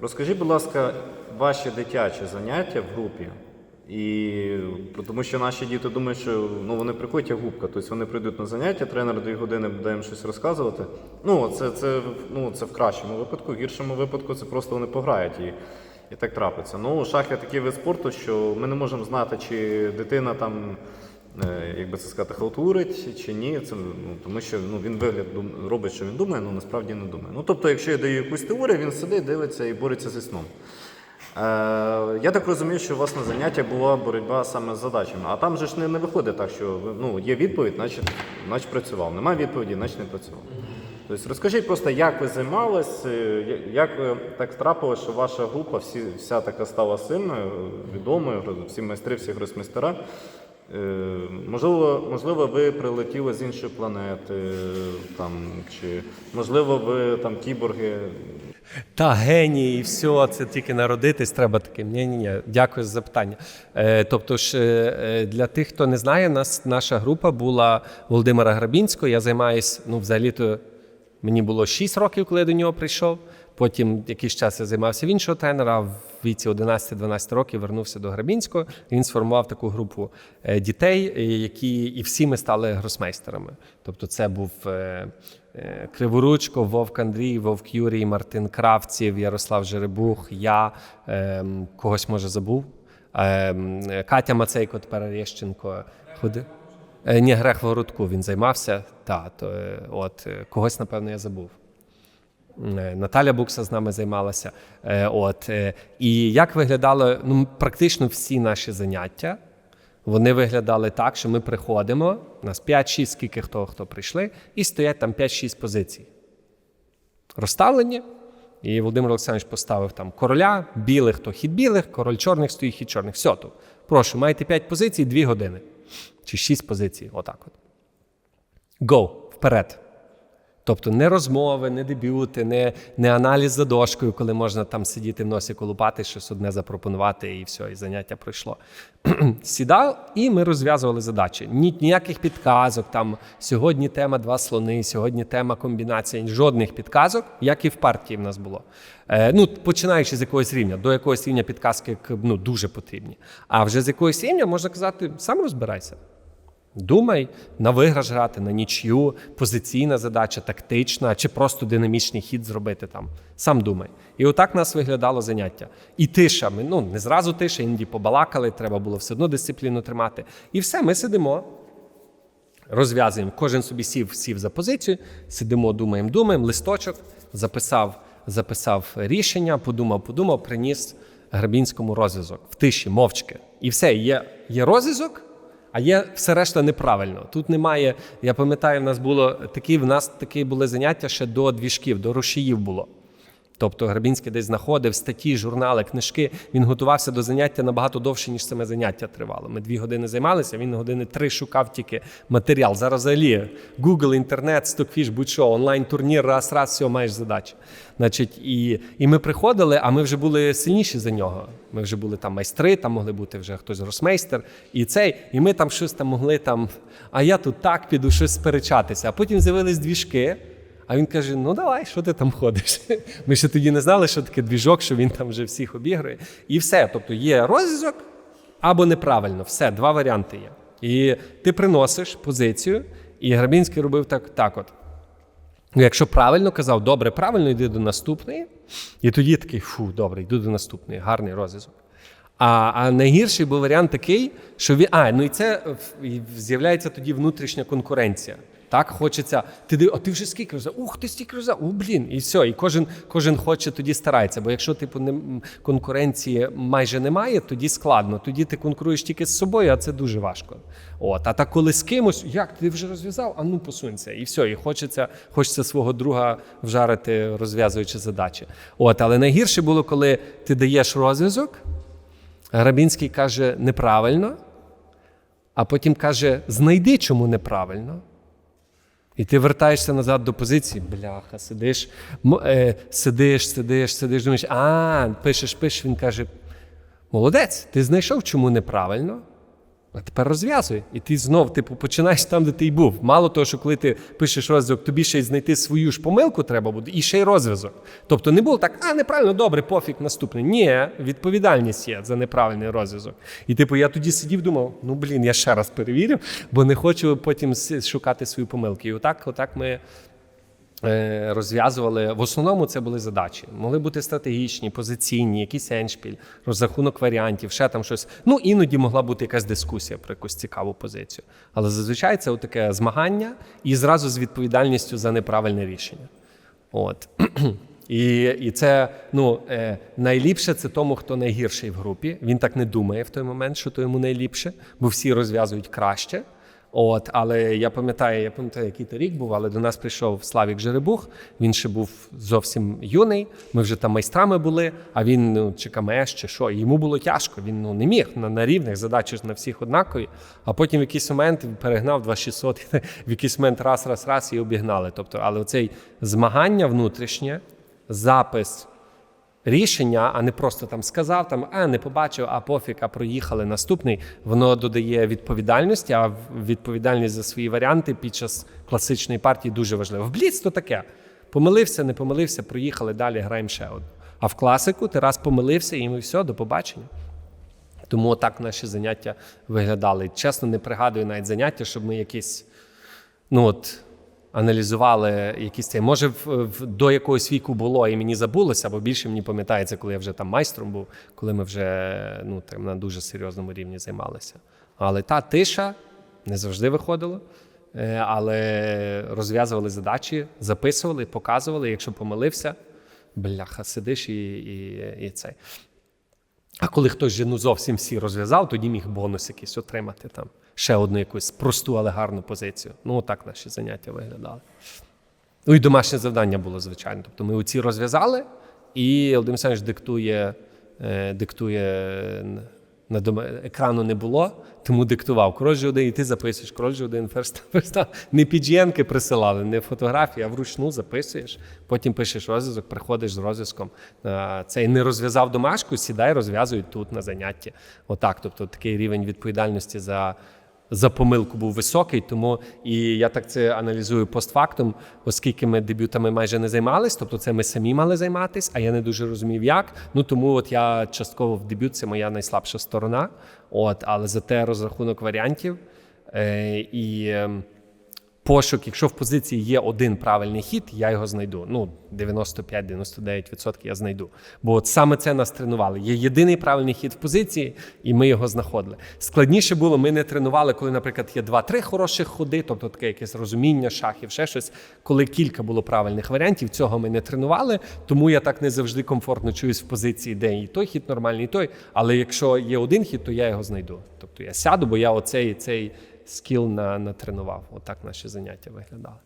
Розкажіть, будь ласка, ваші дитячі заняття в групі. І тому що наші діти думають, що ну, вони приходять як губка, тобто вони прийдуть на заняття, тренер дві години буде їм щось розказувати. Ну, це, це, ну, це в кращому випадку, в гіршому випадку це просто вони пограють і, і так трапиться. Ну, шах є такий вид спорту, що ми не можемо знати, чи дитина там, як би це сказати, халтурить чи ні. Це, ну, тому що ну, він вигляд робить, що він думає, але насправді не думає. Ну, тобто, якщо я даю якусь теорію, він сидить, дивиться і бореться зі сном. Е, я так розумію, що у вас на заняття була боротьба саме з задачами. А там же ж не, не виходить так, що ну, є відповідь, значить, значить працював. Немає відповіді, значить не працював. Тобто розкажіть просто, як ви займались, е, як ви так трапилось, що ваша група всі, вся така стала сильною, відомою, всі майстри, всі гросмейстера. Е, Можливо, можливо, ви прилетіли з іншої планети, там, чи можливо, ви там кіборги. Та геній, і все, це тільки народитись треба таким. Ні, ні, ні. Дякую за запитання. Е, тобто ж, е, для тих, хто не знає, нас наша група була Володимира Грабінського. Я займаюсь, ну, взагалі-то мені було 6 років, коли я до нього прийшов. Потім якийсь час я займався в іншого тренера. В віці 11-12 років вернувся до Грабінського. Він сформував таку групу е, дітей, е, які і всі ми стали гросмейстерами. Тобто, це був е, Криворучко, Вовк Андрій, Вовк Юрій, Мартин Кравців, Ярослав Жеребух, я ем, когось може забув. Ем, Катя Мацейко, тепер Арещенко. Ходи. Е, Ні, Грех Воротку він займався. Та, то, от, когось, напевно, я забув. Е, Наталя Букса з нами займалася. Е, От. е, І як виглядало ну, практично всі наші заняття, вони виглядали так, що ми приходимо, у нас 5-6, скільки хто, хто прийшли, і стоять там 5-6 позицій. Розставлені. І Володимир Олександрович поставив там короля, білих, то хід білих, король чорних стоїть хід чорних. Все тут. Прошу, маєте 5 позицій, 2 години. Чи 6 позицій. Отак от. Go, вперед. Тобто не розмови, не дебюти, не, не аналіз за дошкою, коли можна там сидіти в носі колупати, щось одне запропонувати, і все, і заняття пройшло. Сідав, і ми розв'язували задачі. Ні, ніяких підказок. Там сьогодні тема два слони, сьогодні тема комбінація. Жодних підказок, як і в партії в нас було. Е, ну, починаючи з якогось рівня, до якогось рівня підказки ну, дуже потрібні. А вже з якогось рівня можна казати, сам розбирайся. Думай на виграш грати, на нічю, позиційна задача, тактична, чи просто динамічний хід зробити там. Сам думай. І отак нас виглядало заняття. І тиша. Ми ну не зразу тиша, іноді побалакали, треба було все одно дисципліну тримати. І все, ми сидимо, розв'язуємо. Кожен собі сів, сів за позицію, сидимо, думаємо, думаємо, листочок, записав, записав рішення, подумав, подумав, приніс Грабінському розв'язок в тиші, мовчки. І все, є, є розв'язок. А є все решта неправильно. Тут немає. Я пам'ятаю, в нас було такі, в нас такі були заняття ще до двіжків, до рушіїв було. Тобто Грабінський десь знаходив статті, журнали, книжки. Він готувався до заняття набагато довше, ніж саме заняття тривало. Ми дві години займалися, він години три шукав тільки матеріал. Зараз взагалі Google, інтернет, стокфіш, будь-що, онлайн-турнір, раз, раз, все, маєш задачі. Значить, і, і ми приходили, а ми вже були сильніші за нього. Ми вже були там майстри, там могли бути вже хтось росмейстер, і цей, і ми там щось там могли там. А я тут так піду щось сперечатися. А потім з'явились двіжки. А він каже: Ну давай, що ти там ходиш? Ми ще тоді не знали, що таке двіжок, що він там вже всіх обігрує. І все. Тобто є розв'язок або неправильно. Все, два варіанти є. І ти приносиш позицію, і Грабінський робив так, так от. Ну, Якщо правильно казав, добре, правильно, йди до наступної. І тоді такий, фу, добре, йду до наступної, гарний розв'язок. А, а найгірший був варіант такий, що він. А, ну і це з'являється тоді внутрішня конкуренція. Так, хочеться. Ти а ти вже скільки роздав? Ух, ти стільки роздав, о, блін, і все. І кожен, кожен хоче тоді старається. Бо якщо типу не, конкуренції майже немає, тоді складно. Тоді ти конкуруєш тільки з собою, а це дуже важко. От, а так коли з кимось, як ти вже розв'язав? А ну посунься. І все. І хочеться, хочеться свого друга вжарити, розв'язуючи задачі. От, але найгірше було, коли ти даєш розв'язок. Грабінський каже неправильно, а потім каже: знайди, чому неправильно. І ти вертаєшся назад до позиції, бляха, сидиш, е, сидиш, сидиш, сидиш, думаєш, а, пишеш, пишеш. Він каже: молодець, ти знайшов, чому неправильно. А тепер розв'язуй. І ти знов типу, починаєш там, де ти й був. Мало того, що коли ти пишеш розв'язок, тобі ще й знайти свою ж помилку треба буде, і ще й розв'язок. Тобто не було так, а неправильно, добре, пофіг наступний. Ні, відповідальність є за неправильний розв'язок. І типу, я тоді сидів, думав, ну блін, я ще раз перевірю, бо не хочу потім шукати свої помилки. І отак, отак ми розв'язували. В основному це були задачі. Могли бути стратегічні, позиційні, якийсь еншпіль, розрахунок варіантів, ще там щось. Ну, іноді могла бути якась дискусія про якусь цікаву позицію. Але зазвичай це таке змагання і зразу з відповідальністю за неправильне рішення. От. І, і це ну, е, найліпше це тому, хто найгірший в групі. Він так не думає в той момент, що то йому найліпше, бо всі розв'язують краще. От, але я пам'ятаю, я пам'ятаю, який то рік був, але до нас прийшов Славік Жеребух. Він ще був зовсім юний. Ми вже там майстрами були, а він ну, чи КМС, чи що. Йому було тяжко. Він ну, не міг на, на рівних задачі ж на всіх однакові. А потім в якийсь момент перегнав 2600, в якийсь момент раз, раз, раз і обігнали. Тобто, але оцей змагання внутрішнє, запис рішення, а не просто там сказав, там а не побачив, а пофіг, а проїхали наступний. Воно додає відповідальності, а відповідальність за свої варіанти під час класичної партії дуже важлива. В бліц то таке. Помилився, не помилився, проїхали далі, граємо ще одну. А в класику ти раз помилився, і ми все, до побачення. Тому так наші заняття виглядали. Чесно, не пригадую навіть заняття, щоб ми якісь ну от, аналізували якісь це. Може, в, до якогось віку було і мені забулося, бо більше мені пам'ятається, коли я вже там майстром був, коли ми вже ну, там, на дуже серйозному рівні займалися. Але та тиша не завжди виходило. Е, Але розв'язували задачі, записували, показували. Якщо помилився, бляха, сидиш і, і, і цей. А коли хтось же ну зовсім всі розв'язав, тоді міг бонус якийсь отримати там. Ще одну якусь просту, але гарну позицію. Ну, отак наші заняття виглядали. Ну і домашнє завдання було, звичайно. Тобто ми оці розв'язали, і Володимир Олександрович диктує, е, диктує на дома... екрану не було, тому диктував. Коротше один, і ти записуєш, коротше один, ферст, ферст. Не підженки присилали, не фотографії, а вручну записуєш, потім пишеш розв'язок, приходиш з розв'язком. Цей не розв'язав домашку, сідай, розв'язуй тут на занятті. Отак. Тобто такий рівень відповідальності за. За помилку був високий, тому і я так це аналізую постфактум, оскільки ми дебютами майже не займались, тобто це ми самі мали займатися, а я не дуже розумів, як. Ну тому от я частково в дебют це моя найслабша сторона. От, але зате розрахунок варіантів е, і е, пошук, якщо в позиції є один правильний хід, я його знайду. Ну, 95-99% я знайду. Бо от саме це нас тренували. Є єдиний правильний хід в позиції, і ми його знаходили. Складніше було, ми не тренували, коли, наприклад, є два-три хороших ходи, тобто таке якесь розуміння шахів, ще щось. Коли кілька було правильних варіантів, цього ми не тренували. Тому я так не завжди комфортно чуюсь в позиції, де і той хід нормальний, і той. Але якщо є один хід, то я його знайду. Тобто я сяду, бо я оцей цей скіл на, натренував. Отак наші заняття виглядали.